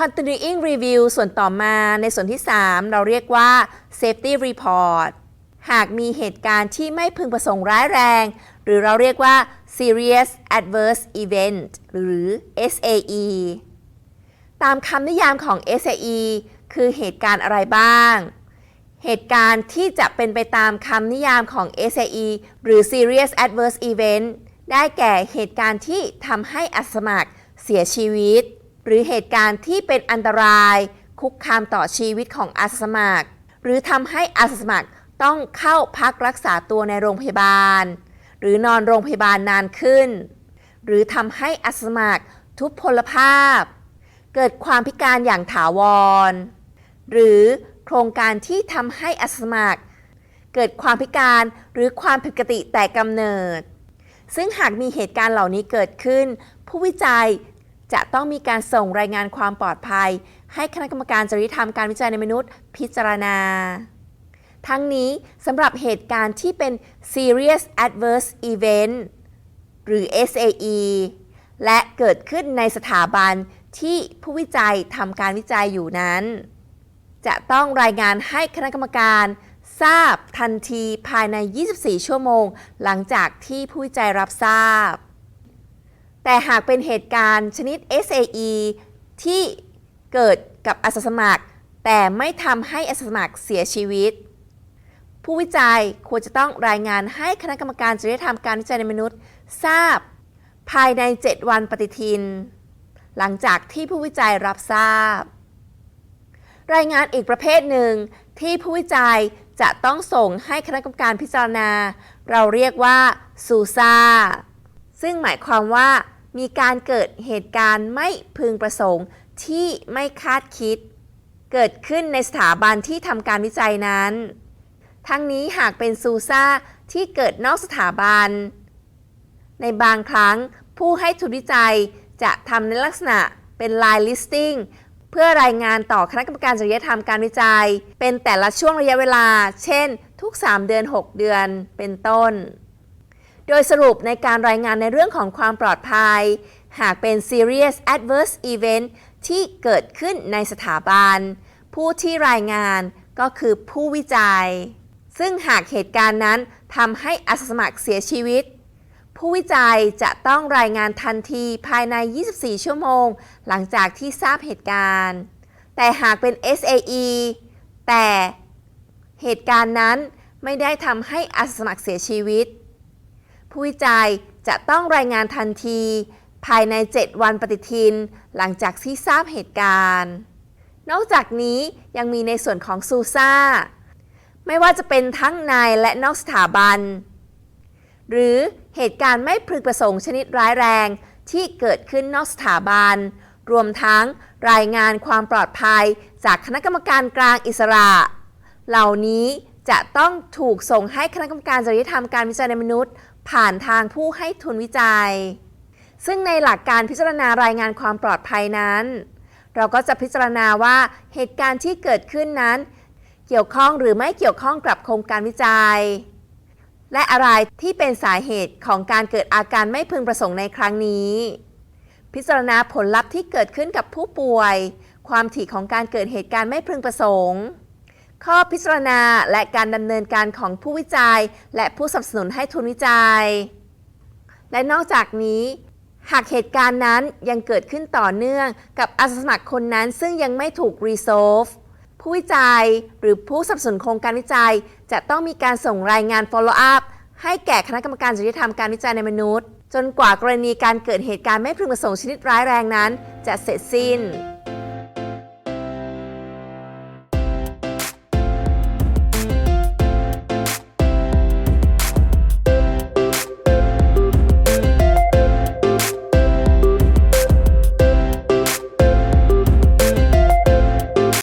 continuing review ส่วนต่อมาในส่วนที่ 3 เราเรียกว่า safety report หากมีเหตุการณ์ที่ไม่พึงประสงค์ร้ายแรง หรือเราเรียกว่า serious adverse event หรือ SAE ตามคำนิยามของ SAE คือเหตุการณ์อะไรบ้าง เหตุการณ์ที่จะเป็นไปตามคำนิยามของ SAE หรือ Serious Adverse Event ได้แก่เหตุการณ์ที่ทำให้อาสาสมัครเสียชีวิต หรือเหตุการณ์ที่เป็นอันตราย คุกคามต่อชีวิตของอาสาสมัคร หรือทำให้อาสาสมัครต้องเข้าพักรักษาตัวในโรงพยาบาล หรือนอนโรงพยาบาลนานขึ้น หรือทำให้อาสาสมัครทุพพลภาพ เกิดความพิการอย่างถาวร หรือโครงการที่ทำให้อาสาสมัคร เกิดความพิการหรือความผิดปกติแต่กำเนิด ซึ่งหากมีเหตุการณ์เหล่านี้เกิดขึ้น ผู้วิจัย จะต้องมีการส่งรายงานความปลอดภัย ให้คณะกรรมการจริยธรรมการวิจัยในมนุษย์ พิจารณา ทั้งนี้สำหรับเหตุการณ์ที่เป็น serious adverse event หรือ SAE และเกิดขึ้นในสถาบันที่ผู้วิจัยทำการวิจัยอยู่นั้น จะต้องรายงานให้คณะกรรมการทราบทันทีภายใน 24 ชั่วโมง หลังจากที่ผู้วิจัยรับทราบ แต่หากเป็นเหตุการณ์ชนิด SAE ที่เกิดกับอาสาสมัคร แต่ไม่ทำให้อาสาสมัครเสียชีวิต ผู้วิจัยควรจะต้องรายงานให้คณะกรรมการจริยธรรมการวิจัยในมนุษย์ ทราบ ภายใน 7 วันปฏิทิน หลังจากที่ผู้วิจัยรับทราบ รายงานอีกประเภทหนึ่งที่ผู้วิจัยจะต้องส่งให้คณะกรรมการพิจารณา เราเรียกว่าซูซาซึ่งหมายความว่า มีการเกิดเหตุการณ์ไม่พึงประสงค์ที่ไม่คาดคิด เกิดขึ้นในสถาบันที่ทำการวิจัยนั้น ทั้งนี้หากเป็นซูซ่าที่เกิดนอกสถาบัน ในบางครั้งผู้ให้ทุนวิจัยจะทำในลักษณะเป็น line listing เพื่อรายงานต่อคณะกรรมการจริยธรรมการวิจัย เป็นแต่ละช่วงระยะเวลา เช่น ทุก 3 เดือน 6 เดือน เป็นต้น โดยสรุปในการรายงานในเรื่องของความปลอดภัย หากเป็น serious adverse event ที่เกิดขึ้นในสถาบัน ผู้ที่รายงานก็คือผู้วิจัย ซึ่งหากเหตุการณ์นั้นทำให้อาสาสมัครเสียชีวิต ผู้วิจัยจะต้องรายงานทันทีภายใน 24 ชั่วโมง หลังจากที่ทราบเหตุการณ์ แต่หากเป็น SAE แต่เหตุการณ์นั้นไม่ได้ทำให้อาสาสมัครเสียชีวิต ผู้วิจัยจะต้องรายงานทันที ภายใน 7 วันปฏิทิน หลังจากที่ทราบเหตุการณ์ นอกจากนี้ยังมีในส่วนของซูซ่า ไม่ว่าจะเป็นทั้งในและนอกสถาบัน หรือเหตุการณ์ไม่พึงประสงค์ชนิดร้ายแรงที่เกิดขึ้นนอกสถาบัน รวมทั้งรายงานความปลอดภัยจากคณะกรรมการกลางอิสระ เหล่านี้จะต้องถูกส่งให้คณะกรรมการจริยธรรมการวิจัยในมนุษย์ ผ่านทางผู้ให้ทุนวิจัย ซึ่งในหลักการพิจารณารายงานความปลอดภัยนั้น เราก็จะพิจารณาว่าเหตุการณ์ที่เกิดขึ้นนั้น เกี่ยวข้องหรือไม่เกี่ยวข้องกับโครงการวิจัย และอะไรที่เป็นสาเหตุของการเกิดอาการไม่พึงประสงค์ในครั้งนี้ พิจารณาผลลัพธ์ที่เกิดขึ้นกับผู้ป่วย ความถี่ของการเกิดเหตุการณ์ไม่พึงประสงค์ ข้อพิจารณาและการดำเนินการของผู้วิจัย และผู้สนับสนุนให้ทุนวิจัย และนอกจากนี้ หากเหตุการณ์นั้นยังเกิดขึ้นต่อเนื่องกับอาสาสมัครคนนั้นซึ่งยังไม่ถูก resolve ผู้วิจัยหรือผู้สนับสนุนโครงการวิจัย จะต้องมีการส่งรายงาน follow up ให้แก่คณะกรรมการจริยธรรมการวิจัยในมนุษย์ จนกว่ากรณีการเกิดเหตุการณ์ไม่พึงประสงค์ชนิดร้ายแรงนั้น จะเสร็จสิ้น